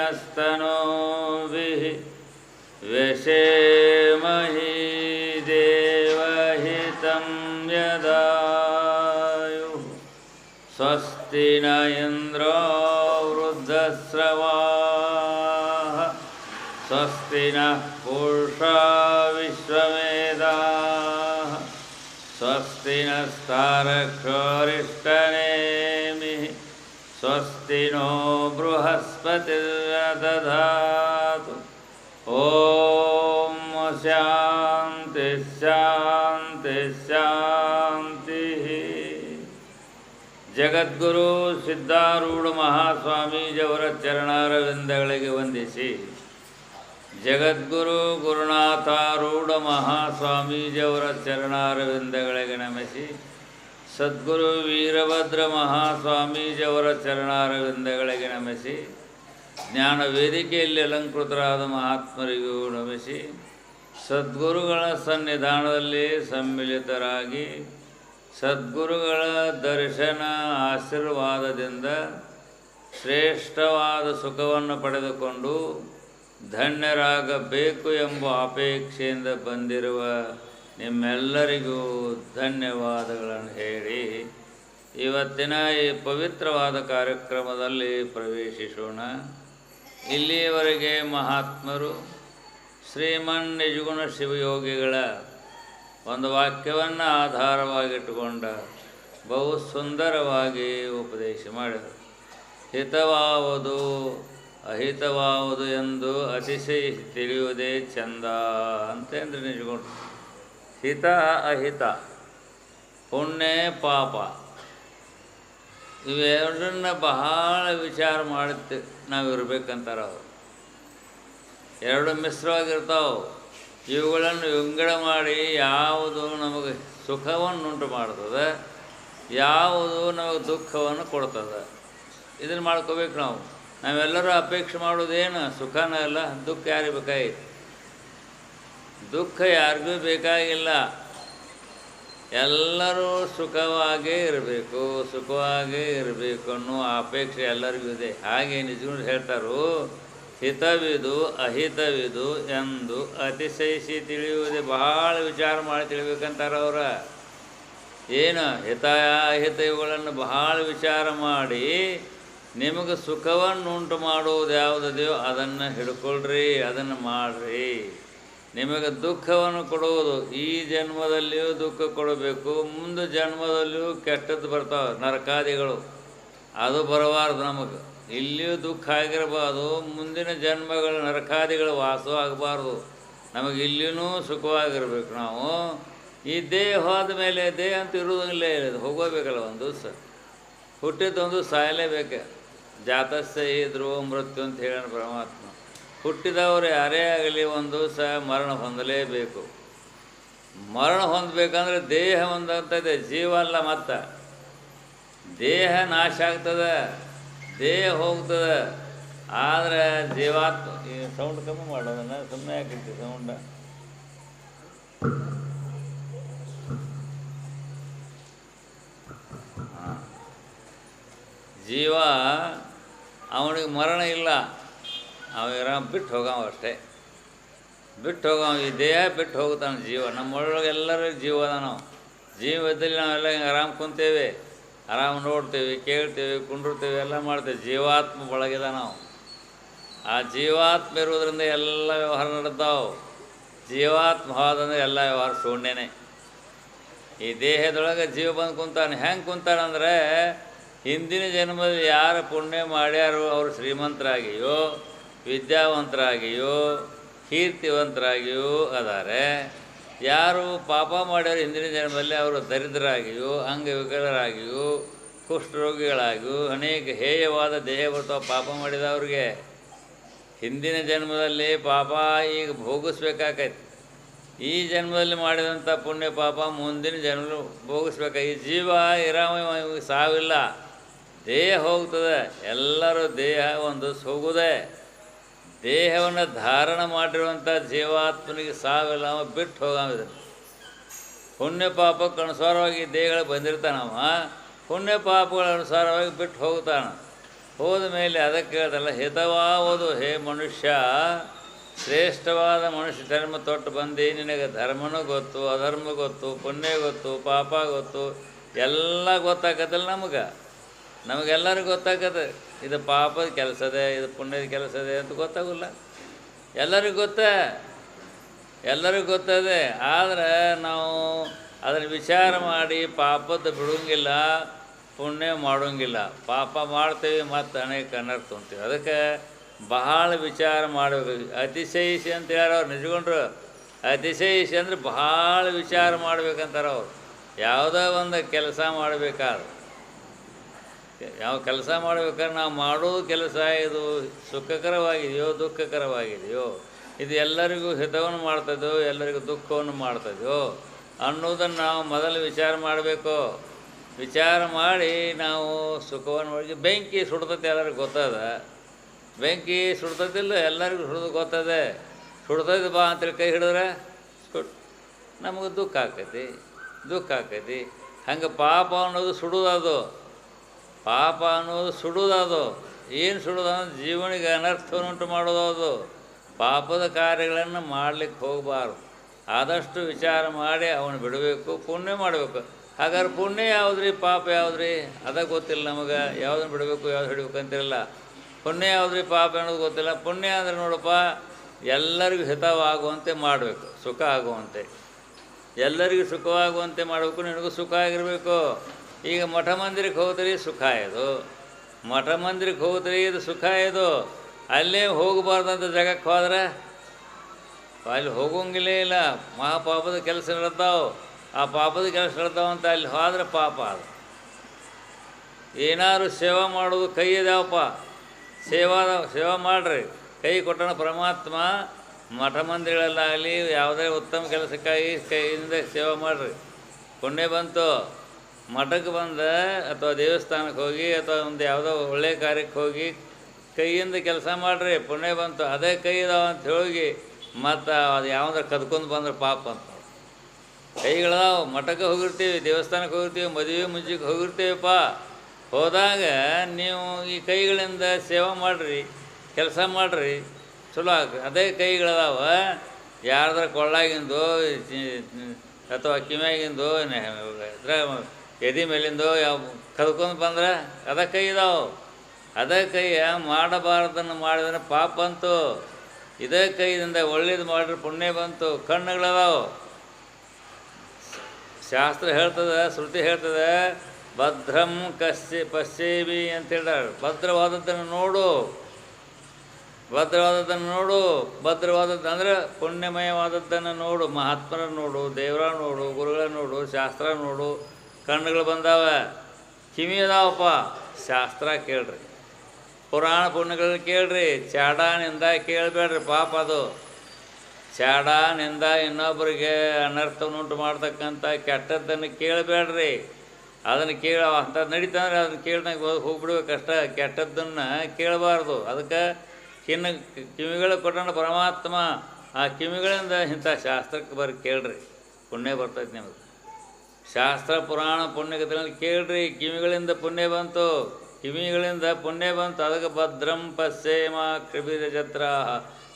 स्वस्ति नस्तनोभिः व्यशेमहि देवहितं यदायुः। स्वस्ति न इन्द्रो वृद्धस्रवाः। स्वस्ति नः पूषा विश्वमेधाः स्वस्ति नस्तारक्षोरिष्टनेमिः स्वस्ति नो बृहस्पतिर्दधातु ॐ शान्ति शान्ति शान्तिः ಜಗದ್ಗುರು ಸಿದ್ಧಾರೂಢ ಮಹಾಸ್ವಾಮೀಜಿಯವರ ಚರಣಾರವಿಂದಗಳಿಗೆ ವಂದಿಸಿ ಜಗದ್ಗುರು ಗುರುನಾಥಾರೂಢ ಮಹಾಸ್ವಾಮೀಜಿಯವರ ಚರಣಾರವಿಂದಗಳಿಗೆ ನಮಿಸಿ ಸದ್ಗುರು ವೀರಭದ್ರ ಮಹಾಸ್ವಾಮೀಜಿಯವರ ಚರಣಾರವಿಂದಗಳಿಗೆ ನಮಿಸಿ, ಜ್ಞಾನ ವೇದಿಕೆಯಲ್ಲಿ ಅಲಂಕೃತರಾದ ಮಹಾತ್ಮರಿಗೂ ನಮಿಸಿ, ಸದ್ಗುರುಗಳ ಸನ್ನಿಧಾನದಲ್ಲಿ ಸಮ್ಮಿಲಿತರಾಗಿ, ಸದ್ಗುರುಗಳ ದರ್ಶನ ಆಶೀರ್ವಾದದಿಂದ ಶ್ರೇಷ್ಠವಾದ ಸುಖವನ್ನು ಪಡೆದುಕೊಂಡು ಧನ್ಯರಾಗಬೇಕು ಎಂಬ ಅಪೇಕ್ಷೆಯಿಂದ ಬಂದಿರುವ ನಿಮ್ಮೆಲ್ಲರಿಗೂ ಧನ್ಯವಾದಗಳನ್ನು ಹೇಳಿ, ಇವತ್ತಿನ ಈ ಪವಿತ್ರವಾದ ಕಾರ್ಯಕ್ರಮದಲ್ಲಿ ಪ್ರವೇಶಿಸೋಣ. ಇಲ್ಲಿಯವರೆಗೆ ಮಹಾತ್ಮರು, ಶ್ರೀಮನ್ ನಿಜಗುಣ ಶಿವಯೋಗಿಗಳ ಒಂದು ವಾಕ್ಯವನ್ನು ಆಧಾರವಾಗಿಟ್ಟುಕೊಂಡ ಬಹು ಸುಂದರವಾಗಿ ಉಪದೇಶ ಮಾಡಿದರು. ಹಿತವಾವುದು ಅಹಿತವಾವುದು ಎಂದು ಅತಿಶಯ ತಿಳಿಯುವುದೇ ಚಂದ ಅಂತಂದ್ರೆ ನಿಜಗೊಂಡು ಹಿತ ಅಹಿತ, ಪುಣ್ಯ ಪಾಪ. ಇವೆರಡನ್ನ ಬಹಳ ವಿಚಾರ ಮಾಡುತ್ತೆ ನಾವು ಇರಬೇಕಂತಾರೆ ಅವರು. ಎರಡು ಮಿಶ್ರವಾಗಿರ್ತಾವೆ. ಇವುಗಳನ್ನು ವಿಂಗಡ ಮಾಡಿ ಯಾವುದು ನಮಗೆ ಸುಖವನ್ನುಂಟು ಮಾಡ್ತದೆ, ಯಾವುದು ನಮಗೆ ದುಃಖವನ್ನು ಕೊಡ್ತದೆ. ಇದನ್ನು ಮಾಡ್ಕೋಬೇಕು ನಾವು. ನಾವೆಲ್ಲರೂ ಅಪೇಕ್ಷೆ ಮಾಡೋದೇನು ಸುಖನ ಅಲ್ಲ, ದುಃಖ ಯಾರಿಗೆ ಬೇಕಾಗಿತ್ತು ದುಃಖ ಯಾರಿಗೂ ಬೇಕಾಗಿಲ್ಲ. ಎಲ್ಲರೂ ಸುಖವಾಗೇ ಇರಬೇಕು ಸುಖವಾಗೇ ಇರಬೇಕು ಅನ್ನೋ ಅಪೇಕ್ಷೆ ಎಲ್ಲರಿಗೂ ಇದೆ. ಹಾಗೆ ನಿಜಗಳು ಹೇಳ್ತಾರೋ, ಹಿತವಿದು ಅಹಿತವಿದು ಎಂದು ಅತಿಶಯಿಸಿ ತಿಳಿಯುವುದೇ ಬಹಳ ವಿಚಾರ ಮಾಡಿ ತಿಳಿಬೇಕಂತಾರೆ ಅವರ. ಏನು ಹಿತ, ಅಹಿತ ಇವುಗಳನ್ನು ಬಹಳ ವಿಚಾರ ಮಾಡಿ ನಿಮಗೆ ಸುಖವನ್ನು ಉಂಟು ಮಾಡುವುದು ಯಾವುದಿದೆಯೋ ಅದನ್ನು ಹಿಡ್ಕೊಳ್ರಿ, ಅದನ್ನು ಮಾಡಿರಿ. ನಿಮಗೆ ದುಃಖವನ್ನು ಕೊಡುವುದು. ಈ ಜನ್ಮದಲ್ಲಿಯೂ ದುಃಖ ಕೊಡಬೇಕು, ಮುಂದೆ ಜನ್ಮದಲ್ಲಿಯೂ ಕೆಟ್ಟದ್ದು ಬರ್ತಾವೆ ನರಕಾದಿಗಳು. ಅದು ಬರಬಾರ್ದು ನಮಗೆ. ಇಲ್ಲಿಯೂ ದುಃಖ ಆಗಿರಬಾರ್ದು, ಮುಂದಿನ ಜನ್ಮಗಳ ನರಕಾದಿಗಳು ವಾಸವಾಗಬಾರ್ದು ನಮಗೆ ಇಲ್ಲಿಯೂ ಸುಖವಾಗಿರಬೇಕು ನಾವು. ಈ ದೇಹ ಹೋದ ಮೇಲೆ, ದೇಹ ಅಂತ ಇರುವುದಿಲ್ಲ ಹೋಗೋಬೇಕಲ್ಲ ಒಂದು ದಿವಸ. ಹುಟ್ಟಿದ್ದೊಂದು ಸಾಯಲೇಬೇಕೆ. ಜಾತಸ್ಯ ಇದ್ರು ಮೃತ್ಯು ಅಂತ ಹೇಳೋಣ ಪರಮಾತ್ಮ. ಹುಟ್ಟಿದವರು ಯಾರೇ ಆಗಲಿ ಒಂದು ದಿವಸ ಮರಣ ಹೊಂದಲೇಬೇಕು. ಮರಣ ಹೊಂದಬೇಕಂದ್ರೆ ದೇಹ ಒಂದಂತದೆ ಜೀವ ಅಲ್ಲ ಮತ್ತು. ದೇಹ ನಾಶ ಆಗ್ತದೆ, ದೇಹ ಹೋಗ್ತದೆ, ಆದರೆ ಜೀವಾತ್ಮ, ಈ ಸೌಂಡ್ ಕಮ್ಮಿ ಮಾಡೋದನ್ನ ಸುಮ್ಮನೆ ಯಾಕಿರ್ತಿ ಸೌಂಡ ಜೀವ, ಅವನಿಗೆ ಮರಣ ಇಲ್ಲ. ಅವ ಬಿಟ್ಟು ಹೋಗವ ಅಷ್ಟೇ. ಬಿಟ್ಟು ಹೋಗೋ ಈ ದೇಹ ಬಿಟ್ಟು ಹೋಗ್ತಾನೆ ಜೀವ. ನಮ್ಮೊಳಗೆ ಎಲ್ಲರೂ ಜೀವ ಅದ ನಾವು. ಜೀವದಲ್ಲಿ ನಾವೆಲ್ಲ ಹಿಂಗೆ ಆರಾಮ್ ಕುಂತೇವೆ. ಆರಾಮ್ ನೋಡ್ತೇವೆ, ಕೇಳ್ತೇವೆ ಕುಂಡಿರ್ತೇವೆ ಎಲ್ಲ ಮಾಡ್ತೇವೆ. ಜೀವಾತ್ಮ ಒಳಗಿದ ನಾವು. ಆ ಜೀವಾತ್ಮ ಇರೋದ್ರಿಂದ ಎಲ್ಲ ವ್ಯವಹಾರ ನಡೆದಾವು. ಜೀವಾತ್ಮ ಹೋದಂದ್ರೆ ಎಲ್ಲ ವ್ಯವಹಾರ ಶೂನ್ಯನೇ. ಈ ದೇಹದೊಳಗೆ ಜೀವ ಬಂದು ಕುಂತಾನೆ. ಹೆಂಗೆ ಕುಂತಾನಂದರೆ ಹಿಂದಿನ ಜನ್ಮದಲ್ಲಿ ಯಾರು ಪುಣ್ಯ ಮಾಡ್ಯಾರೋ ಅವರು ಶ್ರೀಮಂತರಾಗಿಯೋ ವಿದ್ಯಾವಂತರಾಗಿಯೋ ಕೀರ್ತಿವಂತರಾಗಿಯೂ ಅದಾರೆ. ಯಾರು ಪಾಪ ಮಾಡ್ಯಾರ ಹಿಂದಿನ ಜನ್ಮದಲ್ಲಿ ಅವರು ದರಿದ್ರಾಗಿಯೂ, ಅಂಗವಿಕಲರಾಗಿಯೂ, ಕುಷ್ಠರೋಗಿಗಳಾಗಿಯೂ, ಅನೇಕ ಹೇಯವಾದ ದೇಹ ಬರ್ತಾವ ಪಾಪ ಮಾಡಿದವ್ರಿಗೆ. ಹಿಂದಿನ ಜನ್ಮದಲ್ಲಿ ಪಾಪ ಈಗ ಭೋಗಿಸ್ಬೇಕಾಕೈತಿ ಈ ಜನ್ಮದಲ್ಲಿ ಮಾಡಿದಂಥ ಪುಣ್ಯ ಪಾಪ ಮುಂದಿನ ಜನ್ಮ ಭೋಗಿಸ್ಬೇಕು? ಈ ಜೀವ ಇರಾಮ ಸಾವಿಲ್ಲ. ದೇಹ ಹೋಗ್ತದೆ. ಎಲ್ಲರೂ ದೇಹ ಒಂದು ಹೋಗುದೇ ದೇಹವನ್ನು ಧಾರಣ ಮಾಡಿರುವಂಥ ಜೀವಾತ್ಮನಿಗೆ ಸಾವಿಲ್ಲ ಅವ ಬಿಟ್ಟು ಹೋಗಾಮಿದ ಪುಣ್ಯ ಪಾಪಕ್ಕೆ ಅನುಸಾರವಾಗಿ ದೇಹಗಳು ಬಂದಿರ್ತಾನವ, ಪುಣ್ಯ ಪಾಪಗಳ ಅನುಸಾರವಾಗಿ ಬಿಟ್ಟು ಹೋಗ್ತಾನೆ ಹೋದ ಮೇಲೆ ಅದಕ್ಕೆ ಹೇಳ್ತಲ್ಲ ಹಿತವಾವುದು ಹೇ ಮನುಷ್ಯ, ಶ್ರೇಷ್ಠವಾದ ಮನುಷ್ಯ ಧರ್ಮ ತೊಟ್ಟು ಬಂದು, ನಿನಗೆ ಧರ್ಮನೂ ಗೊತ್ತು, ಅಧರ್ಮ ಗೊತ್ತು, ಪುಣ್ಯ ಗೊತ್ತು, ಪಾಪ ಗೊತ್ತು, ಎಲ್ಲ ಗೊತ್ತಾಗತ್ತಲ್ಲ ನಮಗೆ. ನಮಗೆಲ್ಲರಿಗೂ ಗೊತ್ತಾಗದೆ ಇದು ಪಾಪದ ಕೆಲಸದೇ, ಇದು ಪುಣ್ಯದ ಕೆಲಸದೇ ಅಂತ ಗೊತ್ತಾಗಲ್ಲ. ಎಲ್ಲರಿಗೂ ಗೊತ್ತ? ಎಲ್ಲರಿಗೂ ಗೊತ್ತದೆ. ಆದರೆ ನಾವು ಅದನ್ನು ವಿಚಾರ ಮಾಡಿ ಪಾಪದ ಬಿಡೋಂಗಿಲ್ಲ, ಪುಣ್ಯ ಮಾಡೋಂಗಿಲ್ಲ. ಪಾಪ ಮಾಡ್ತೀವಿ ಮತ್ತು ಅನೇಕ ಅನರ್ಥ ತೊಂತೀವಿ ಅದಕ್ಕೆ ಬಹಳ ವಿಚಾರ ಮಾಡಬೇಕು. ಅತಿಶಯಿಸಿ ಅಂತ ಹೇಳೋರು ನಿಜಗೊಂಡ್ರು? ಅತಿಶಯಿಸಿ ಅಂದ್ರೆ ಬಹಳ ವಿಚಾರ ಮಾಡ್ಬೇಕಂತಾರೆ ಅವರು ಯಾವುದೋ ಒಂದು ಕೆಲಸ ಮಾಡಬೇಕಾದ್ರೆ. ಯಾವ ಕೆಲಸ ಮಾಡಬೇಕಾದ್ರೆ ನಾವು ಮಾಡೋ ಕೆಲಸ ಇದು ಸುಖಕರವಾಗಿದೆಯೋ, ದುಃಖಕರವಾಗಿದೆಯೋ, ಇದು ಎಲ್ಲರಿಗೂ ಹಿತವನ್ನು ಮಾಡ್ತದೋ ಎಲ್ಲರಿಗೂ ದುಃಖವನ್ನು ಮಾಡ್ತದೋ ಅನ್ನೋದನ್ನು ನಾವು ಮೊದಲು ವಿಚಾರ ಮಾಡಬೇಕು. ವಿಚಾರ ಮಾಡಿ ನಾವು ಸುಖವನ್ನು ಮಾಡಿ ಬೆಂಕಿ ಸುಡ್ತೈತೆ ಎಲ್ಲರಿಗೂ ಗೊತ್ತದ? ಬೆಂಕಿ ಸುಡ್ತೈತಿಲ್ಲ, ಎಲ್ಲರಿಗೂ ಸುಡ್ದು ಗೊತ್ತದೆ? ಸುಡ್ತೈತೆ ಬಾ ಅಂತೇಳಿ ಕೈ ಹಿಡಿದ್ರೆ ಸುಟ್ ನಮಗೆ ದುಃಖ ಆಕೈತಿ ದುಃಖ ಆಕೈತಿ ಹಂಗೆ ಪಾಪ ಅನ್ನೋದು ಸುಡೋದದು ಪಾಪ ಅನ್ನೋದು ಸುಡೋದದು ಏನು ಸುಡೋದು ಜೀವನಿಗೆ ಅನರ್ಥವನ್ನುಂಟು ಮಾಡೋದು ಅದು. ಪಾಪದ ಕಾರ್ಯಗಳನ್ನು ಮಾಡಲಿಕ್ಕೆ ಹೋಗಬಾರ್ದು. ಆದಷ್ಟು ವಿಚಾರ ಮಾಡಿ ಅವನು ಬಿಡಬೇಕು, ಪುಣ್ಯ ಮಾಡಬೇಕು. ಹಾಗಾದ್ರೆ ಪುಣ್ಯ ಯಾವುದ್ರಿ, ಪಾಪ ಯಾವುದ್ರಿ? ಅದ ಗೊತ್ತಿಲ್ಲ ನಮಗೆ. ಯಾವುದನ್ನು ಬಿಡಬೇಕು, ಯಾವ್ದು ಹಿಡಬೇಕು ಅಂತಿರಲ್ಲ. ಪುಣ್ಯ ಯಾವುದ್ರಿ, ಪಾಪ ಅನ್ನೋದು ಗೊತ್ತಿಲ್ಲ. ಪುಣ್ಯ ಅಂದರೆ ನೋಡಪ್ಪ, ಎಲ್ಲರಿಗೂ ಹಿತವಾಗುವಂತೆ ಮಾಡಬೇಕು, ಸುಖ ಆಗುವಂತೆ. ಎಲ್ಲರಿಗೂ ಸುಖವಾಗುವಂತೆ ಮಾಡಬೇಕು, ನಿನಗೂ ಸುಖ ಆಗಿರಬೇಕು. ಈಗ ಮಠ ಮಂದಿರಕ್ಕೆ ಹೋದ್ರೆ ಸುಖ ಇದು ಮಠ ಮಂದಿರಕ್ಕೆ ಹೋದ್ರೆ ಇದು ಸುಖ ಇದು ಅಲ್ಲೇ ಹೋಗಬಾರ್ದಂತ ಜಾಗಕ್ಕೆ ಹೋದ್ರೆ ಅಲ್ಲಿ ಹೋಗೋಂಗಿಲ್ಲೇ ಇಲ್ಲ. ಮಹಾಪಾಪದ ಕೆಲಸ ನಡೆದಾವು. ಆ ಪಾಪದ ಕೆಲಸ ಅಂತ ಅಲ್ಲಿ ಹೋದ್ರೆ ಪಾಪ ಅದು. ಏನಾದ್ರು ಸೇವಾ ಮಾಡೋದು ಕೈ ಇದಾವಪ್ಪ ಸೇವಾ ಸೇವಾ ಮಾಡ್ರಿ. ಕೈ ಕೊಟ್ಟಣ ಪರಮಾತ್ಮ ಮಠ ಮಂದಿರಗಳಲ್ಲಾಗಲಿ, ಯಾವುದೇ ಉತ್ತಮ ಕೆಲಸಕ್ಕಾಗಿ ಕೈಯಿಂದ ಸೇವಾ ಮಾಡಿರಿ. ಪುಣ್ಯ ಬಂತು. ಮಠಕ್ಕೆ ಬಂದ ಅಥವಾ ದೇವಸ್ಥಾನಕ್ಕೆ ಹೋಗಿ ಅಥವಾ ಒಂದು ಯಾವುದೋ ಒಳ್ಳೆಯ ಕಾರ್ಯಕ್ಕೆ ಹೋಗಿ ಕೈಯಿಂದ ಕೆಲಸ ಮಾಡಿರಿ, ಪುಣ್ಯ ಬಂತು, ಅದೇ ಕೈ ಇದಾವ ಅಂತ ಹೋಗಿ ಮತ್ತು ಅದು ಯಾವಂದ್ರೆ ಕದ್ಕೊಂಡು ಬಂದ್ರೆ ಪಾಪ ಅಂತ ಕೈಗಳದಾವ, ಮಠಕ್ಕೆ ಹೋಗಿರ್ತೀವಿ, ದೇವಸ್ಥಾನಕ್ಕೆ ಹೋಗಿರ್ತೀವಿ, ಮದುವೆ ಮುಂಚಿಗೆ ಹೋಗಿರ್ತೀವಪ್ಪ. ಹೋದಾಗ ನೀವು ಈ ಕೈಗಳಿಂದ ಸೇವೆ ಮಾಡಿರಿ, ಕೆಲಸ ಮಾಡಿರಿ, ಚಲೋ ಆಗ ಅದೇ ಕೈಗಳದಾವ, ಯಾರ್ದಾರ ಕೊಳ್ಳಾಗಿಂದು ಅಥವಾ ಕಿಮ್ಯಾಗಿಂದು ಇದ್ರ ಎದೆ ಮೇಲಿಂದ ಯಾವ ಕದ್ಕೊಂಡು ಬಂದ್ರೆ ಅದ ಕೈ ಇದಾವೆ. ಅದೇ ಕೈಯ ಮಾಡಬಾರ್ದನ್ನು ಮಾಡಿದ್ರೆ ಪಾಪ ಬಂತು. ಇದೇ ಕೈಯಿಂದ ಒಳ್ಳೇದು ಮಾಡಿದ್ರೆ ಪುಣ್ಯ ಬಂತು. ಕಣ್ಣುಗಳದಾವು. ಶಾಸ್ತ್ರ ಹೇಳ್ತದೆ, ಶ್ರುತಿ ಹೇಳ್ತದೆ, ಭದ್ರಂ ಕಶ್ಯ ಪಶ್ಚೇಬಿ ಅಂತ ಹೇಳ್ತಾರೆ ಭದ್ರವಾದದ್ದನ್ನು ನೋಡು. ಭದ್ರವಾದದ್ದನ್ನು ನೋಡು. ಭದ್ರವಾದದ್ದು ಅಂದರೆ ಪುಣ್ಯಮಯವಾದದ್ದನ್ನು ನೋಡು. ಮಹಾತ್ಮರ ನೋಡು ದೇವರ ನೋಡು ಗುರುಗಳ ನೋಡು, ಶಾಸ್ತ್ರ ನೋಡು. ಕಣ್ಣುಗಳು ಬಂದಾವ. ಕಿವಿ ಅದಾವಪ್ಪ. ಶಾಸ್ತ್ರ ಕೇಳ್ರಿ. ಪುರಾಣ ಪುಣ್ಯಗಳನ್ನ ಕೇಳ್ರಿ. ಚಾಡಾನಿಂದ ಕೇಳಬೇಡ್ರಿ ಪಾಪ ಅದು. ಚಾಡಾನಿಂದ ಇನ್ನೊಬ್ಬರಿಗೆ ಅನರ್ಥವನ್ನುಂಟು ಮಾಡ್ತಕ್ಕಂಥ ಕೆಟ್ಟದ್ದನ್ನು ಕೇಳಬೇಡ್ರಿ. ಅದನ್ನು ಕೇಳ ಅಂತ ನಡೀತಂದ್ರೆ ಅದನ್ನು ಕೇಳ್ದಂಗೆ ಹೋಗ್ಬಿಡ್ಬೇಕಷ್ಟ ಕೆಟ್ಟದ್ದನ್ನು ಕೇಳಬಾರ್ದು. ಅದಕ್ಕೆ ಕಿನ್ನ ಕಿವಿಗಳು ಕೊಟ್ಟಣ ಪರಮಾತ್ಮ ಆ ಕಿವಿಗಳಿಂದ ಇಂಥ ಶಾಸ್ತ್ರಕ್ಕೆ ಬರೀ ಕೇಳ್ರಿ. ಪುಣ್ಯ ಬರ್ತೈತೆ ನಿಮಗೆ. ಶಾಸ್ತ್ರ ಪುರಾಣ ಪುಣ್ಯಕಥೆಗಳನ್ನು ಕೇಳ್ರಿ. ಕಿವಿಗಳಿಂದ ಪುಣ್ಯ ಬಂತು. ಕಿವಿಗಳಿಂದ ಪುಣ್ಯ ಬಂತು. ಅದಕ್ಕೆ ಭದ್ರಂ ಪಶ್ಚೇಮ ಕೃಬಿರ ಜತ್ರ.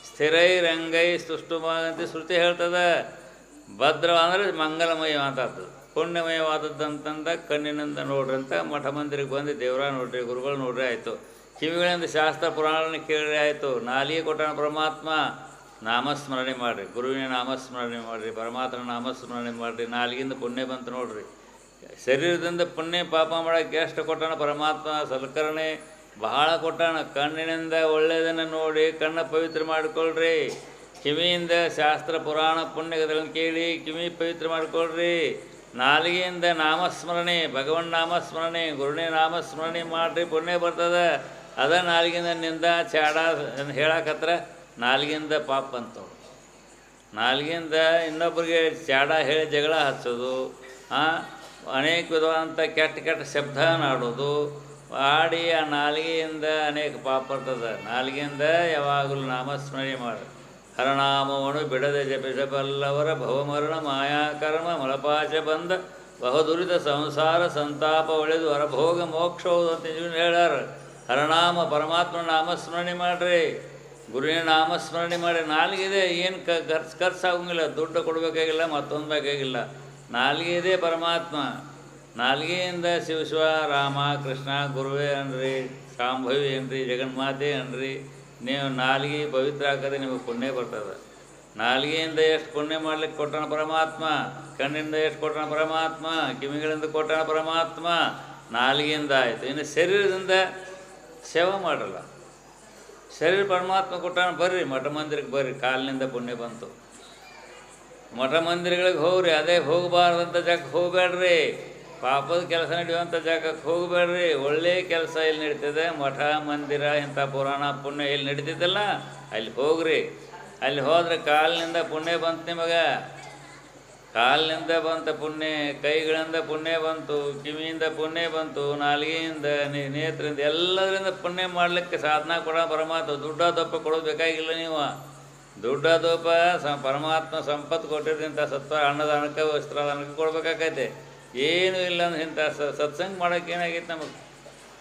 ಸ್ಥಿರೈರಂಗೈ ಸುಷ್ಟುಮಾಗಂತ ಶ್ರುತಿ ಹೇಳ್ತದೆ. ಭದ್ರ ಅಂದರೆ ಮಂಗಲಮಯ ಮಾತಾಡ್ತದೆ. ಪುಣ್ಯಮಯವಾದದ್ದಂತಂದ ಕಣ್ಣಿನಿಂದ ನೋಡ್ರಿ ಅಂತ ಮಠ ಮಂದಿರಕ್ಕೆ ಬಂದು ದೇವರ ನೋಡ್ರಿ, ಗುರುಗಳು ನೋಡ್ರಿ ಆಯಿತು. ಕಿವಿಗಳಿಂದ ಶಾಸ್ತ್ರ ಪುರಾಣನ ಕೇಳ್ರಿ ಆಯಿತು. ನಾಲಿಗೆ ಕೊಟ್ಟಣ ಪರಮಾತ್ಮ. ನಾಮಸ್ಮರಣೆ ಮಾಡಿರಿ, ಗುರುವಿನ ನಾಮಸ್ಮರಣೆ ಮಾಡಿರಿ, ಪರಮಾತ್ಮನ ನಾಮಸ್ಮರಣೆ ಮಾಡಿರಿ, ನಾಲಿಗಿಂದ ಪುಣ್ಯ ಬಂತು ನೋಡ್ರಿ. ಶರೀರದಿಂದ ಪುಣ್ಯ ಪಾಪ ಮಾಡೋಕ್ಕೆ ಎಷ್ಟು ಕೊಟ್ಟಣ ಪರಮಾತ್ಮ? ಸಲಕರಣೆ ಬಹಳ ಕೊಟ್ಟಾನ. ಕಣ್ಣಿನಿಂದ ಒಳ್ಳೆಯದನ್ನು ನೋಡಿ, ಕಣ್ಣ ಪವಿತ್ರ ಮಾಡಿಕೊಳ್ಳ್ರಿ ಕಿವಿಯಿಂದ ಶಾಸ್ತ್ರ, ಪುರಾಣ ಪುಣ್ಯಗಳನ್ನು ಕೇಳಿ ಕಿವಿ ಪವಿತ್ರ ಮಾಡಿಕೊಳ್ಳ್ರಿ ನಾಲಿಗೆಯಿಂದ ನಾಮಸ್ಮರಣೆ, ಭಗವನ್ ನಾಮಸ್ಮರಣೆ, ಗುರುನೇ ನಾಮಸ್ಮರಣೆ ಮಾಡಿರಿ, ಪುಣ್ಯ ಬರ್ತದೆ. ಅದ ನಾಲಿಗೆಯಿಂದ ನಿಂದ ಚಾಡ ಹೇಳಕತ್ರ ನಾಲಿಗೆಯಿಂದ ಪಾಪ ಅಂತವ್ರು ನಾಲ್ಗಿಂದ ಇನ್ನೊಬ್ಬರಿಗೆ ಚಾಡ ಹೇಳಿ ಜಗಳ ಹಚ್ಚೋದು ಅನೇಕ ವಿಧವಾದಂಥ ಕೆಟ್ಟ ಕೆಟ್ಟ ಶಬ್ದ ಆಡೋದು, ಆಡಿ ಆ ನಾಲ್ಗೆಯಿಂದ ಅನೇಕ ಪಾಪ ಬರ್ತದೆ. ನಾಲ್ಗೆಯಿಂದ ಯಾವಾಗಲೂ ನಾಮಸ್ಮರಣೆ ಮಾಡಿ. ಹರನಾಮವನ್ನು ಬಿಡದೆ ಜಪಿಸಬಲ್ಲವರ ಭವಮರಣ ಮಾಯಾಕರ್ಮ ಮಲಪಾಚ ಬಂದ ಬಹುದುರಿತ ಸಂಸಾರ ಸಂತಾಪ ಒಳೆದು ಹೊರಭೋಗ ಮೋಕ್ಷ ಅಂತ ಹೇಳ್ಯಾರ. ಹರನಾಮ ಪರಮಾತ್ಮ ನಾಮಸ್ಮರಣೆ ಮಾಡಿರಿ. ಗುರುವಿನ ನಾಮಸ್ಮರಣೆ ಮಾಡಿ, ನಾಲ್ಗಿದೆ ಏನು ಕ, ಖರ್ಚು, ಖರ್ಚಾಗಂಗಿಲ್ಲ, ದುಡ್ಡು ಕೊಡಬೇಕಾಗಿಲ್ಲ, ಮತ್ತೊಂದು ಬೇಕಾಗಿಲ್ಲ. ನಾಲ್ಗಿದೆ ಪರಮಾತ್ಮ. ನಾಲ್ಗೆಯಿಂದ ಶಿವ ರಾಮ, ಕೃಷ್ಣ, ಗುರುವೇ ಅನ್ರಿ ಶಾಂಭವಿ ಅನ್ರಿ, ಜಗನ್ಮಾತೆ ಅನ್ರಿ. ನೀವು ನಾಲ್ಗೆ ಪವಿತ್ರ ಹಾಕದೆ ನಿಮಗೆ ಪುಣ್ಯ ಬರ್ತದೆ. ನಾಲ್ಗೆಯಿಂದ ಎಷ್ಟು ಪುಣ್ಯ ಮಾಡ್ಲಿಕ್ಕೆ ಕೊಟ್ಟಣ ಪರಮಾತ್ಮ? ಕಣ್ಣಿಂದ ಎಷ್ಟು ಕೊಟ್ಟಣ ಪರಮಾತ್ಮ? ಕಿವಿಗಳಿಂದ ಕೊಟ್ಟಣ ಪರಮಾತ್ಮ? ನಾಲ್ಗೆಯಿಂದ ಆಯಿತು. ಇನ್ನು ಶರೀರದಿಂದ ಸೇವೆ ಮಾಡಲ್ಲ. ಶರೀರ ಪರಮಾತ್ಮ ಕೊಟ್ಟಾನ ಬರ್ರಿ, ಮಠ ಮಂದಿರಕ್ಕೆ ಬರ್ರಿ, ಕಾಲಿನಿಂದ ಪುಣ್ಯ ಬಂತು. ಮಠ ಮಂದಿರಗಳಿಗೆ ಹೋಗ್ರಿ, ಅದೇ ಹೋಗಬಾರ್ದಂಥ ಜಾಗಕ್ಕೆ ಹೋಗಬೇಡ್ರಿ. ಪಾಪದ ಕೆಲಸ ನಡೆಯುವಂಥ ಜಾಗಕ್ಕೆ ಹೋಗಬೇಡ್ರಿ. ಒಳ್ಳೆ ಕೆಲಸ ಇಲ್ಲಿ ನಡೀತದೆ. ಮಠ, ಮಂದಿರ, ಇಂಥ ಪುರಾಣ ಪುಣ್ಯ ಇಲ್ಲಿ ನಡೀತಿದ್ದಲ್ಲ, ಅಲ್ಲಿ ಹೋಗ್ರಿ. ಅಲ್ಲಿ ಹೋದ್ರೆ ಕಾಲಿನಿಂದ ಪುಣ್ಯ ಬಂತು ನಿಮಗೆ. ಕಾಲಿನಿಂದ ಬಂತ ಪುಣ್ಯ, ಕೈಗಳಿಂದ ಪುಣ್ಯ ಬಂತು, ಕಿವಿಯಿಂದ ಪುಣ್ಯ ಬಂತು, ನಾಲಿಗೆಯಿಂದ ನೇತ್ರದಿಂದ, ಎಲ್ಲದರಿಂದ ಪುಣ್ಯ ಮಾಡಲಿಕ್ಕೆ ಸಾಧನ ಕೊಡ ಪರಮಾತ್ಮ, ದುಡ್ಡ ದೊಪ್ಪ ಕೊಡೋದು ಬೇಕಾಗಿಲ್ಲ ನೀವು. ದುಡ್ಡ ದೋಪ ಪರಮಾತ್ಮ ಸಂಪತ್ತು ಕೊಟ್ಟಿದ್ದಂಥ ಸತ್ವ, ಅನ್ನದಾನಕ್ಕೆ, ವಸ್ತ್ರದಾನಕ್ಕೆ ಕೊಡ್ಬೇಕಾಗೈತೆ. ಏನೂ ಇಲ್ಲ ಅಂದ್ರೆ ಇಂಥ ಸತ್ಸಂಗ ಮಾಡೋಕೆ ಏನಾಗೈತೆ ನಮಗೆ?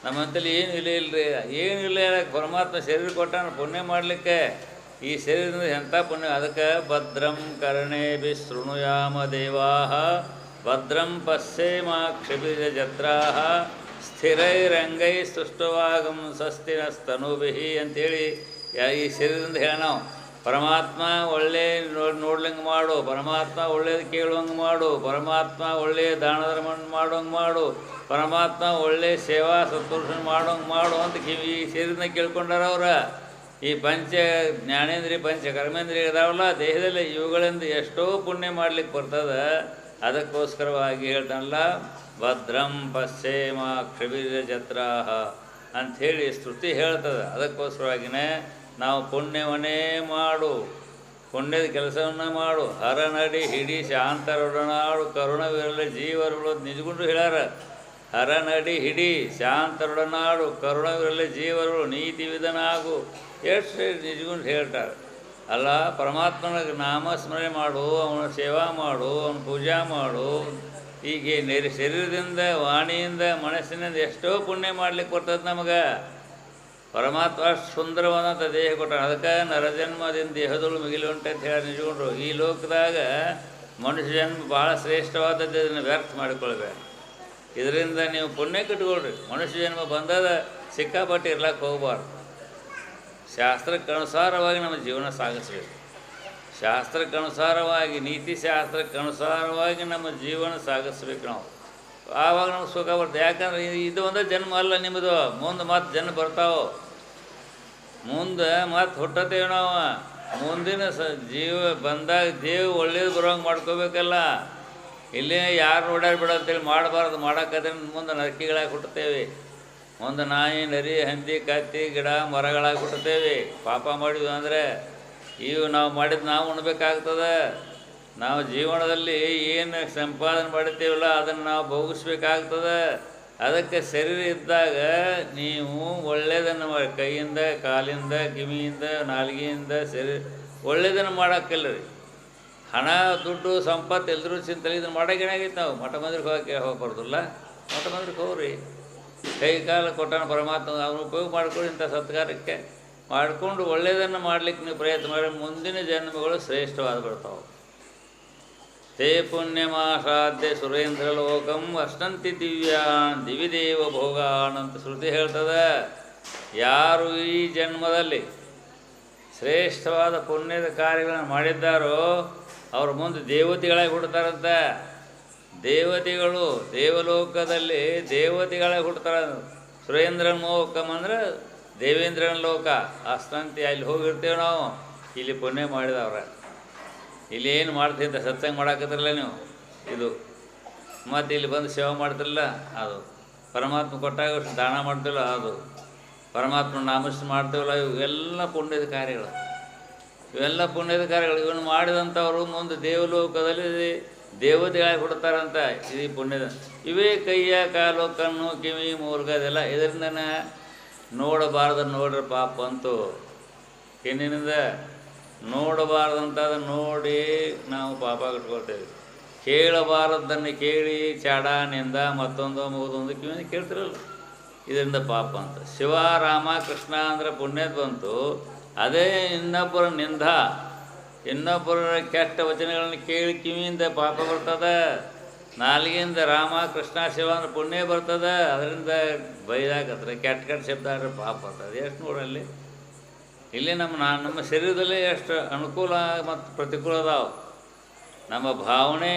ನಮ್ಮಂತಲ್ಲಿ ಏನು ಇಲ್ಲ ಇಲ್ರಿ. ಏನು ಇಲ್ಲ ಪರಮಾತ್ಮ ಶರೀರ ಕೊಟ್ಟಾನ ಪುಣ್ಯ ಮಾಡಲಿಕ್ಕೆ. ಈ ಶರೀರದಿಂದ ಎಂಥ ಪುಣ್ಯ? ಅದಕ್ಕೆ ಭದ್ರಂ ಕರ್ಣೇಭಿ ಶೃಣುಯಾಮ ದೇವಾ ಭದ್ರಂ ಪಶ್ಯೇಮಾಕ್ಷಿಭಿಜ ಜತ್ರಾ ಸ್ಥಿರೈರಂಗೈ ಸೃಷ್ಟವಾಗಂ ಸಸ್ತಿನಸ್ತನುಭಿ ಅಂತೇಳಿ ಯಾ- ಈ ಶರೀರದಿಂದ ಹೇಳ ನಾವು. ಪರಮಾತ್ಮ ಒಳ್ಳೆ ನೋಡ್ಲಿಂಗ್ ಮಾಡು, ಪರಮಾತ್ಮ ಒಳ್ಳೇದು ಕೇಳುವಂಗೆ ಮಾಡು, ಪರಮಾತ್ಮ ಒಳ್ಳೆಯ ದಾನ ಧರ್ಮ ಮಾಡೋಂಗೆ ಮಾಡು, ಪರಮಾತ್ಮ ಒಳ್ಳೆ ಸೇವಾ ಸತ್ಪುರುಷನ ಮಾಡೋಂಗೆ ಮಾಡು ಅಂತ ಕಿವಿ ಈ ಶರೀರನ ಕೇಳ್ಕೊಂಡಾರ ಅವ್ರ. ಈ ಪಂಚ ಜ್ಞಾನೇಂದ್ರಿಯ ಪಂಚ ಕರ್ಮೇಂದ್ರಿಯ ಇದಾವಲ್ಲ, ದೇಹದಲ್ಲಿ ಇವುಗಳಿಂದ ಎಷ್ಟೋ ಪುಣ್ಯ ಮಾಡ್ಲಿಕ್ಕೆ ಬರ್ತದ, ಅದಕ್ಕೋಸ್ಕರವಾಗಿ ಹೇಳ್ತಾನಲ್ಲ, ಭದ್ರಂ ಪಶ್ಚೇಮ ಕ್ಷಿಬಿರ ಜತ್ರಾಹ ಅಂಥೇಳಿ ಸ್ತುತಿ ಹೇಳ್ತದೆ. ಅದಕ್ಕೋಸ್ಕರವಾಗಿನೇ ನಾವು ಪುಣ್ಯವನ್ನೇ ಮಾಡು, ಪುಣ್ಯದ ಕೆಲಸವನ್ನು ಮಾಡು. ಹರನಡಿ ಹಿಡಿ ಶಾಂತರೊಡನಾಡು ಕರುಣವಿರಲಿ ಜೀವರುಗಳು ನಿಜಗುಂಡು ಹೇಳ್ಯಾರ. ಹರನಡಿ ಹಿಡಿ ಶಾಂತರೊಡನಾಡು ಕರುಣವಿರಲಿ ಜೀವರುಗಳು ನೀತಿ ವಿಧನಾಗು. ಎಷ್ಟು ನಿಜಗುಂಡು ಹೇಳ್ತಾರೆ. ಅಲ್ಲ, ಪರಮಾತ್ಮನ ನಾಮಸ್ಮರಣೆ ಮಾಡು, ಅವನ ಸೇವಾ ಮಾಡು, ಅವನ ಪೂಜಾ ಮಾಡು. ಹೀಗೆ ನೆರೆ ಶರೀರದಿಂದ, ವಾಣಿಯಿಂದ, ಮನಸ್ಸಿನಿಂದ ಎಷ್ಟೋ ಪುಣ್ಯ ಮಾಡ್ಲಿಕ್ಕೆ ಕೊಡ್ತದೆ ನಮಗೆ. ಪರಮಾತ್ಮ ಅಷ್ಟು ಸುಂದರವಾದಂಥ ದೇಹ ಕೊಟ್ಟ ಅದಕ್ಕೆ ನರಜನ್ಮದಿಂದ ದೇಹದೊಳು ಮಿಗಿಲು ಅಂತ ಹೇಳಿ ನಿಜಗೊಂಡ್ರು. ಈ ಲೋಕದಾಗ ಮನುಷ್ಯ ಜನ್ಮ ಭಾಳ ಶ್ರೇಷ್ಠವಾದದ್ದು ಇದನ್ನು ವ್ಯರ್ಥ ಮಾಡಿಕೊಳ್ಬೇಕು. ಇದರಿಂದ ನೀವು ಪುಣ್ಯ ಕಟ್ಕೊಳ್ರಿ. ಮನುಷ್ಯ ಜನ್ಮ ಬಂದದ ಸಿಕ್ಕಾಪಟ್ಟೆ ಇರ್ಲಕ್ಕೆ ಹೋಗ್ಬಾರ್ದು. ಶಾಸ್ತ್ರಕ್ಕೆ ಅನುಸಾರವಾಗಿ ನಮ್ಮ ಜೀವನ ಸಾಗಿಸ್ಬೇಕು. ಶಾಸ್ತ್ರಕ್ಕೆ ಅನುಸಾರವಾಗಿ ನೀತಿ ಶಾಸ್ತ್ರಕ್ಕೆ ಅನುಸಾರವಾಗಿ ನಮ್ಮ ಜೀವನ ಸಾಗಿಸ್ಬೇಕು ನಾವು. ಆವಾಗ ನಮ್ಗೆ ಸುಖ ಬರ್ತದೆ. ಯಾಕಂದ್ರೆ ಇದು- ಒಂದು ಜನ್ಮ ಅಲ್ಲ ನಿಮ್ಮದು. ಮುಂದೆ ಮತ್ತೆ ಜನ್ಮ ಬರ್ತಾವೆ. ಮುಂದೆ ಮತ್ತೆ ಹುಟ್ಟತೇವೆ ನಾವು ಮುಂದಿನ ಸ ಜೀವ ಬಂದಾಗ ದೇವ್ ಒಳ್ಳೇದು ಬರೋಂಗೆ ಮಾಡ್ಕೋಬೇಕಲ್ಲ. ಇಲ್ಲೇ ಯಾರು ಓಡಾಡಿ ಬಿಡೋ ಅಂತೇಳಿ ಮಾಡಬಾರ್ದು. ಮಾಡೋಕ್ಕಂದ್ರೆ ಮುಂದೆ ನರಕಿಗಳಾಗಿ ಹುಟ್ಟುತ್ತೇವೆ. ಮುಂದೆ ನಾಯಿ, ನರಿ, ಹಂದಿ, ಕತ್ತಿ, ಗಿಡ, ಮರಗಳಾಗಿ ಬಿಡ್ತೇವೆ ಪಾಪ ಮಾಡಿದ್ವು ಅಂದರೆ ಇವು ನಾವು ಮಾಡಿದ್ದು ನಾವು ಉಣ್ಬೇಕಾಗ್ತದೆ. ನಾವು ಜೀವನದಲ್ಲಿ ಏನು ಸಂಪಾದನೆ ಮಾಡ್ತೀವಲ್ಲ ಅದನ್ನು ನಾವು ಭೋಗಿಸ್ಬೇಕಾಗ್ತದೆ. ಅದಕ್ಕೆ ಶರೀರ ಇದ್ದಾಗ ನೀವು ಒಳ್ಳೆಯದನ್ನು ಮಾಡಿ, ಕೈಯಿಂದ, ಕಾಲಿಂದ, ಕಿವಿಯಿಂದ, ನಾಲಿಗೆಯಿಂದ ಶರೀರ ಒಳ್ಳೆಯದನ್ನು ಮಾಡೋಕ್ಕಿಲ್ಲ ರೀ. ಹಣ, ದುಡ್ಡು, ಸಂಪತ್ತು ಎಲ್ಲರೂ ಚಿಂತೆ ಇದನ್ನು ಮಾಡೋಕೆ ಏನಾಗೈತೆ ನಾವು? ಮಠ ಮಂದಿರಕ್ಕೆ ಹೋಗಕ್ಕೆ ಹೋಗ್ಬಾರ್ದಲ್ಲ ಮಠ ಮಂದಿರಕ್ಕೆ ಹೋಗ್ರಿ. ಕೈ ಕಾಲು ಕೊಟ್ಟಾನ ಪರಮಾತ್ಮ, ಅವನು ಉಪಯೋಗ ಮಾಡಿಕೊಂಡು ಇಂಥ ಸತ್ಕಾರಕ್ಕೆ. ಮಾಡಿಕೊಂಡು ಒಳ್ಳೆಯದನ್ನು ಮಾಡ್ಲಿಕ್ಕೆ ನೀವು ಪ್ರಯತ್ನ ಮಾಡಿ ಮುಂದಿನ ಜನ್ಮಗಳು ಶ್ರೇಷ್ಠವಾದ ಬರ್ತಾವೆ. ತೇ ಪುಣ್ಯಮಾಸಾಧ್ಯ ಸುರೇಂದ್ರ ಲೋಕಂ ಅಷ್ಟಂತಿ ದಿವ್ಯಾನ್ ದಿವಿದೇವ ಭೋಗಾನ್ ಅಂತ ಶ್ರುತಿ ಹೇಳ್ತದೆ. ಯಾರು ಈ ಜನ್ಮದಲ್ಲಿ ಶ್ರೇಷ್ಠವಾದ ಪುಣ್ಯದ ಕಾರ್ಯಗಳನ್ನು ಮಾಡಿದ್ದಾರೋ, ಅವ್ರ ಮುಂದೆ ದೇವತೆಗಳಾಗಿ ಹುಡ್ತಾರಂತ ದೇವತೆಗಳು ದೇವಲೋಕದಲ್ಲಿ ದೇವತೆಗಳೇ ಹುಡ್ತಾರ ಸುರೇಂದ್ರನ ಲೋಕಂ ಅಂದ್ರೆ ದೇವೇಂದ್ರನ ಲೋಕ. ಅಸ್ತಂತಿ ಅಲ್ಲಿ ಹೋಗಿರ್ತೇವೆ ನಾವು. ಇಲ್ಲಿ ಪುಣ್ಯ ಮಾಡಿದವ್ರ. ಇಲ್ಲಿ ಏನು ಮಾಡ್ತಿದ್ದ? ಸತ್ಸಂಗ ಮಾಡಾಕತ್ತಿರಲ್ಲ ನೀವು? ಇದು. ಮತ್ತು ಇಲ್ಲಿ ಬಂದು ಸೇವೆ ಮಾಡ್ತಿರಲ್ಲ? ಅದು. ಪರಮಾತ್ಮ ಕೊಟ್ಟಾಗ ದಾನ ಮಾಡ್ತಿಲ್ಲ ಅದು. ಪರಮಾತ್ಮ ನಾಮಸ್ ಮಾಡ್ತೀವಲ್ಲ, ಇವೆಲ್ಲ ಪುಣ್ಯದ ಕಾರ್ಯಗಳು. ಇವೆಲ್ಲ ಪುಣ್ಯದ ಕಾರ್ಯಗಳು. ಇವನು ಮಾಡಿದಂಥವ್ರು ಮುಂದೆ ದೇವಲೋಕದಲ್ಲಿ ದೇವತೆಗಳಾಗಿ ಹುಡ್ತಾರಂತ ಇದು ಪುಣ್ಯದ. ಇವೇ ಕೈಯ, ಕಾಲು, ಕಣ್ಣು, ಕಿವಿ ಮೂರ್ಗ ಅದೆಲ್ಲ ಇದರಿಂದನೇ ನೋಡಬಾರ್ದು ನೋಡ್ರಿ ಪಾಪ ಅಂತು. ಹೆಣ್ಣಿನಿಂದ ನೋಡಬಾರ್ದಂಥದ್ದು ನೋಡಿ ನಾವು ಪಾಪ ಕಟ್ಕೊಳ್ತೇವೆ. ಕೇಳಬಾರದನ್ನು ಕೇಳಿ ಚಾಡಾನಿಂದ ಮತ್ತೊಂದು, ಮುಗಿದೊಂದು ಕಿವಿಯಿಂದ ಕೇಳ್ತಿರಲ್ಲ. ಇದರಿಂದ ಪಾಪ ಅಂತ. ಶಿವ, ರಾಮ, ಕೃಷ್ಣ ಅಂದರೆ ಪುಣ್ಯದ ಬಂತು. ಅದೇ ಇನ್ನೊಬ್ಬರ ನಿಂದ ಇನ್ನೊಬ್ಬರ ಕೆಟ್ಟ ವಚನಗಳನ್ನು ಕೇಳಿ ಕಿವಿಯಿಂದ ಪಾಪ ಬರ್ತದೆ, ನಾಲಿಗೆಯಿಂದ ರಾಮ, ಕೃಷ್ಣ, ಶಿವ ಅಂದ್ರೆ ಪುಣ್ಯ ಬರ್ತದೆ, ಅದರಿಂದ ಬೈದಾಕತ್ರೆ ಕೆಟ್ಟ ಕೆಟ್ಟ ಶಬ್ದ ಆದರೆ ಪಾಪ ಬರ್ತದೆ ಎಷ್ಟು ನೋಡಲ್ಲಿ ಇಲ್ಲಿ ನಮ್ಮ ನಾ, ನಮ್ಮ ಶರೀರದಲ್ಲಿ ಎಷ್ಟು ಅನುಕೂಲ ಮತ್ತು ಪ್ರತಿಕೂಲ ಅದಾವೆ. ನಮ್ಮ ಭಾವನೆ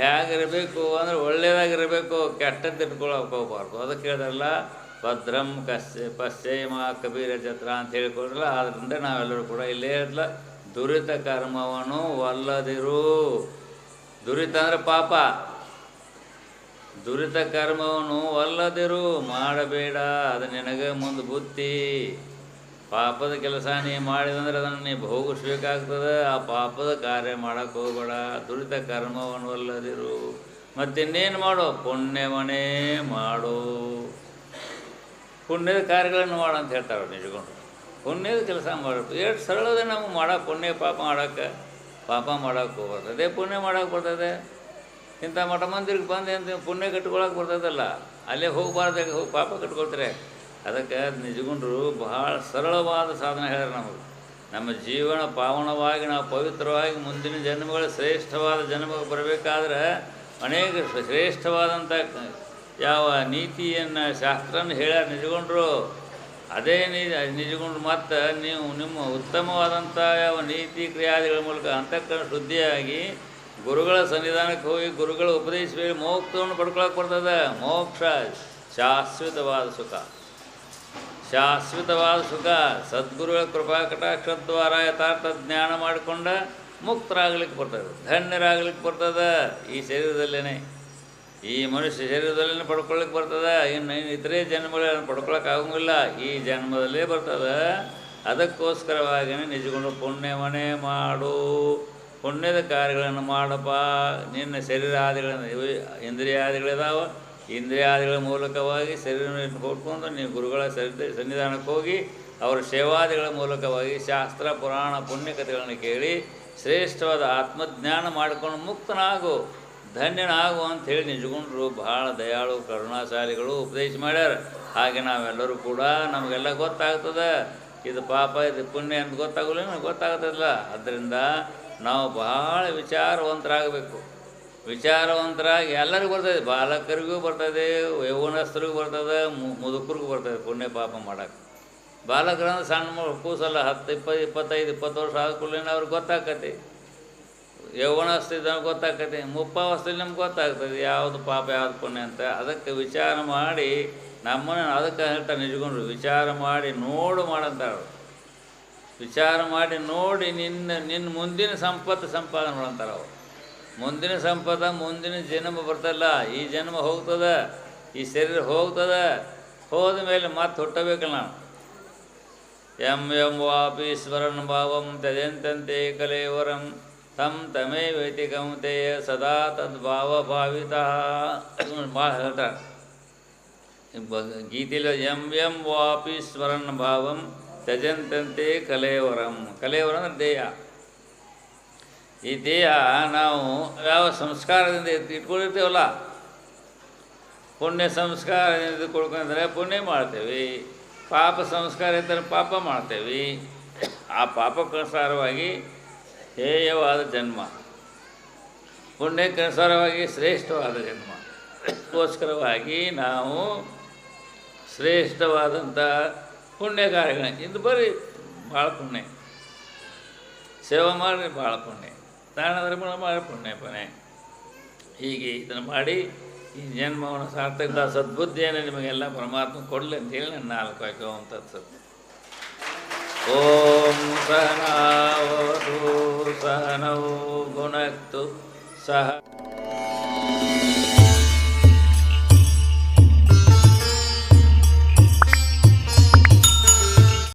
ಹೇಗಿರಬೇಕು ಅಂದ್ರೆ ಒಳ್ಳೆಯದಾಗಿರಬೇಕು ಕೆಟ್ಟದ್ದು ಇಟ್ಕೊಳಕ್ಕೆ ಹೋಗ್ಬಾರ್ದು. ಅದಕ್ಕೆ ಹೇಳಿದ್ರಲ್ಲ ಭದ್ರಂ ಕಸ್ಯ ಮಾ ಕಬೀರ ಛತ್ರ ಅಂತ ಹೇಳ್ಕೊಂಡ್ರಲ್ಲ ಆದ್ದರಿಂದ ನಾವೆಲ್ಲರೂ ಕೂಡ ಇಲ್ಲೇ ಇರಲ್ಲ ದುರಿತ ಕರ್ಮವನ್ನು ಒಲ್ಲದಿರು ದುರಿತ ಅಂದರೆ ಪಾಪ. ದುರಿತ ಕರ್ಮವನ್ನು ಒಲ್ಲದಿರು ಮಾಡಬೇಡ, ಅದು ನಿನಗೆ ಮುಂದೆ ಬುತ್ತಿ. ಪಾಪದ ಕೆಲಸ ನೀ ಮಾಡಿದಂದ್ರೆ ಅದನ್ನು ನೀ ಭೋಗಿಸ್ಬೇಕಾಗ್ತದೆ. ಆ ಪಾಪದ ಕಾರ್ಯ ಮಾಡಕ್ಕೆ ಹೋಗಬೇಡ. ದುರಿತ ಕರ್ಮವನ್ನು ಒಲ್ಲದಿರು ಮತ್ತಿನ್ನೇನು ಮಾಡು? ಪುಣ್ಯವನೇ ಮಾಡು. ಪುಣ್ಯದ ಕಾರ್ಯಗಳನ್ನು ಮಾಡು ಅಂತ ಹೇಳ್ತಾರೆ ನಿಜಗೊಂಡು. ಪುಣ್ಯದ ಕೆಲಸ ಮಾಡಬೇಕು. ಎಷ್ಟು ಸರಳದ ನಮ್ಗೆ ಮಾಡೋಕೆ, ಪುಣ್ಯ ಪಾಪ ಮಾಡೋಕ್ಕೆ, ಪಾಪ ಮಾಡೋಕೆ ಹೋಗ್ಬಾರ್ದು. ಅದೇ ಪುಣ್ಯ ಮಾಡೋಕೆ ಬರ್ತದೆ. ಇಂಥ ಮಠ ಮಂದಿರಿಗೆ ಬಂದು ಅಂತ ಪುಣ್ಯ ಕಟ್ಕೊಳಕ್ಕೆ ಬರ್ತದಲ್ಲ, ಅಲ್ಲೇ ಹೋಗಬಾರ್ದು ಹೋಗಿ ಪಾಪ ಕಟ್ಕೊಳ್ತಾರೆ. ಅದಕ್ಕೆ ನಿಜಗುಂಡ್ರು ಬಹಳ ಸರಳವಾದ ಸಾಧನೆ ಹೇಳ್ಯಾರ ನಮಗೆ. ನಮ್ಮ ಜೀವನ ಪಾವನವಾಗಿ, ನಾವು ಪವಿತ್ರವಾಗಿ ಮುಂದಿನ ಜನ್ಮಗಳು ಶ್ರೇಷ್ಠವಾದ ಜನ್ಮಕ್ಕೆ ಬರಬೇಕಾದ್ರೆ ಅನೇಕ ಶ್ರೇಷ್ಠವಾದಂಥ ಯಾವ ನೀತಿಯನ್ನು, ಶಾಸ್ತ್ರನ ಹೇಳ್ಯಾರ ನಿಜಗೊಂಡ್ರು. ಅದೇ ನಿಜ, ನಿಜಗೊಂಡು ಮತ್ತು ನೀವು ನಿಮ್ಮ ಉತ್ತಮವಾದಂಥ ಯಾವ ನೀತಿ ಕ್ರಿಯಾದಿಗಳ ಮೂಲಕ ಅಂತಃಕರಣ ಶುದ್ಧಿಯಾಗಿ ಗುರುಗಳ ಸನ್ನಿಧಾನಕ್ಕೆ ಹೋಗಿ ಗುರುಗಳ ಉಪದೇಶ ಬೇಡಿ ಮೋಕ್ಷವನ್ನು ಪಡ್ಕೊಳಕ್ಕೆ ಬರ್ತದೆ? ಮೋಕ್ಷ, ಶಾಶ್ವತವಾದ ಸುಖ. ಶಾಶ್ವತವಾದ ಸುಖ, ಸದ್ಗುರುಗಳ ಕೃಪಾ ಕಟಾಕ್ಷ ದ್ವಾರ ಯಥಾರ್ಥ ಜ್ಞಾನ ಮಾಡಿಕೊಂಡ ಮುಕ್ತರಾಗ್ಲಿಕ್ಕೆ ಬರ್ತದೆ, ಧನ್ಯರಾಗ್ಲಿಕ್ಕೆ ಬರ್ತದೆ ಈ ಶರೀರದಲ್ಲೇ ಈ ಮನುಷ್ಯ ಶರೀರದಲ್ಲೇ ಪಡ್ಕೊಳ್ಳಿಕ್ಕೆ ಬರ್ತದೆ ಇನ್ನು ಇತರೆ ಜನ್ಮಗಳನ್ನು ಪಡ್ಕೊಳಕ್ಕೆ ಆಗಂಗಿಲ್ಲ. ಈ ಜನ್ಮದಲ್ಲೇ ಬರ್ತದೆ. ಅದಕ್ಕೋಸ್ಕರವಾಗಿಯೇ ನಿಜಗೊಂಡು ಪುಣ್ಯವನೇ ಮಾಡು. ಪುಣ್ಯದ ಕಾರ್ಯಗಳನ್ನು ಮಾಡಪ್ಪ. ನಿನ್ನ ಶರೀರಾದಿಗಳನ್ನು ಇಂದ್ರಿಯಾದಿಗಳಿದಾವೆ. ಇಂದ್ರಿಯಾದಿಗಳ ಮೂಲಕವಾಗಿ ಶರೀರವನ್ನು ಕೊಟ್ಕೊಂಡು ನೀವು ಗುರುಗಳ ಸರಿ ಸನ್ನಿಧಾನಕ್ಕೆ ಹೋಗಿ ಅವರ ಸೇವಾದಿಗಳ ಮೂಲಕವಾಗಿ ಶಾಸ್ತ್ರ, ಪುರಾಣ, ಪುಣ್ಯಕಥೆಗಳನ್ನು ಕೇಳಿ ಶ್ರೇಷ್ಠವಾದ ಆತ್ಮಜ್ಞಾನ ಮಾಡಿಕೊಂಡು ಮುಕ್ತನಾಗು. ಧನ್ಯನಾಗು ಅಂತ ಹೇಳಿ ನಿಜಗೊಂಡ್ರು ಭಾಳ ದಯಾಳು, ಕರುಣಾಶಾಲಿಗಳು ಉಪದೇಶ ಮಾಡ್ಯಾರ. ಹಾಗೆ ನಾವೆಲ್ಲರೂ ಕೂಡ ನಮಗೆಲ್ಲ ಗೊತ್ತಾಗ್ತದೆ. ಇದು ಪಾಪ, ಇದು ಪುಣ್ಯ ಅಂತ ಗೊತ್ತಾಗಲ್ಲ ಗೊತ್ತಾಗ್ತದಲ್ಲ. ಅದರಿಂದ ನಾವು ಭಾಳ ವಿಚಾರವಂತರಾಗಬೇಕು. ವಿಚಾರವಂತರಾಗಿ ಎಲ್ಲರಿಗೂ ಬರ್ತದೆ. ಬಾಲಕರಿಗೂ ಬರ್ತದೆ, ಯೌವನಸ್ಥರಿಗೂ ಬರ್ತದೆ ಮುದುಕರಿಗೂ ಬರ್ತದೆ ಪುಣ್ಯ ಪಾಪ ಮಾಡೋಕ್ಕೆ. ಬಾಲಕರಂದ್ರೆ ಸಣ್ಣ ಮಕ್ಕಳು ಕೂಸಲ್ಲ ಹತ್ತು, ಇಪ್ಪತ್ತು, ಇಪ್ಪತ್ತೈದು, ಇಪ್ಪತ್ತು ವರ್ಷ ಆದ ಕೂಡಲೇ ಅವ್ರಿಗೆ ಗೊತ್ತಾಕತಿ ಯೌವನಸ್ಥಿದ ಗೊತ್ತಾಕತಿ ಮುಪ್ಪಾವಸ್ಥೆಯಲ್ಲಿ ನಮ್ಗೆ ಗೊತ್ತಾಗ್ತದೆ ಯಾವುದು ಪಾಪ, ಯಾವುದು ಪುಣ್ಯ ಅಂತ. ಅದಕ್ಕೆ ವಿಚಾರ ಮಾಡಿ ನಮ್ಮನ್ನು ಅದಕ್ಕೆ ಹೇಳ್ತಾರೆ ನಿಜಗೊಂಡ್ರು ವಿಚಾರ ಮಾಡಿ ನೋಡು ಮಾಡಂತಾರೆ ವಿಚಾರ ಮಾಡಿ ನೋಡಿ ನಿನ್ನ ನಿನ್ನ ಮುಂದಿನ ಸಂಪತ್ತು ಸಂಪಾದನೆ ಮಾಡಂತಾರೆ ಅವರು ಮುಂದಿನ ಸಂಪದ, ಮುಂದಿನ ಜನ್ಮ ಬರ್ತಲ್ಲ, ಈ ಜನ್ಮ ಹೋಗ್ತದ, ಈ ಶರೀರ ಹೋಗ್ತದ, ಹೋದ ಮೇಲೆ ಮತ್ತೆ ಹುಟ್ಟಬೇಕಲ್ಲ ನಾವು. ಎಂ ಎಂ ವಾಪೀಶ್ವರನ್ ಭಾವಂ ತದೆಂತಂತೆ ಕಲೇವರಂ. ತಂ ತಮೇ ವೈತಿ ಕೌಂತೆಯ ಸದಾ ತದ್ಭಾವ ಭಾವಿತ. ಭಾಳ ಹೇಳ್ತಾರೆ ಗೀತೆಯಲ್ಲಿ ಎಂ ಎಂ ವಾಪೀಶ್ವರನ್ ಭಾವಂ ತ್ಯಜಂತಂತೆ ಕಲೇವರಂ. ಕಲೇವರ ಅಂದರೆ ದೇಹ. ಈ ದೇಹ ನಾವು ಯಾವ ಸಂಸ್ಕಾರದಿಂದ ಇಟ್ಕೊಂಡಿರ್ತೇವಲ್ಲ? ಪುಣ್ಯ ಸಂಸ್ಕಾರದಿಂದ ಕೊಡ್ಕೊಂಡ್ರೆ ಪುಣ್ಯ ಮಾಡ್ತೇವೆ. ಪಾಪ ಸಂಸ್ಕಾರ ಇದ್ದರೆ ಪಾಪ ಮಾಡ್ತೇವೆ. ಆ ಪಾಪಕ್ಕನುಸಾರವಾಗಿ ಹೇಯವಾದ ಜನ್ಮ. ಪುಣ್ಯಕ್ಕನುಸಾರವಾಗಿ ಶ್ರೇಷ್ಠವಾದ ಜನ್ಮ. ಅದಕ್ಕೋಸ್ಕರವಾಗಿ ನಾವು ಶ್ರೇಷ್ಠವಾದಂಥ ಪುಣ್ಯ ಕಾರ್ಯಗಳೇ ಇದು ಬರೀ ಭಾಳ ಪುಣ್ಯ. ಸೇವೆ ಮಾಡಿ ಭಾಳ ಪುಣ್ಯ. ಧರ್ಮ ಮಾಡಿ ಪುಣ್ಯ ಪುಣ್ಯ. ಹೀಗೆ ಇದನ್ನು ಮಾಡಿ ಈ ಜನ್ಮವನ್ನು ಸಾರ್ಥಕ, ಸದ್ಬುದ್ಧಿಯನ್ನು ನಿಮಗೆಲ್ಲ ಪರಮಾತ್ಮ ಕೊಡಲಿ ಅಂತೇಳಿ ನನ್ನ ನಾಲ್ಕು ಆಯ್ಕೆ ಅಂತ ತತ್ಸತ್ ॐ सहनावतु सहनौ गुणक्तु सह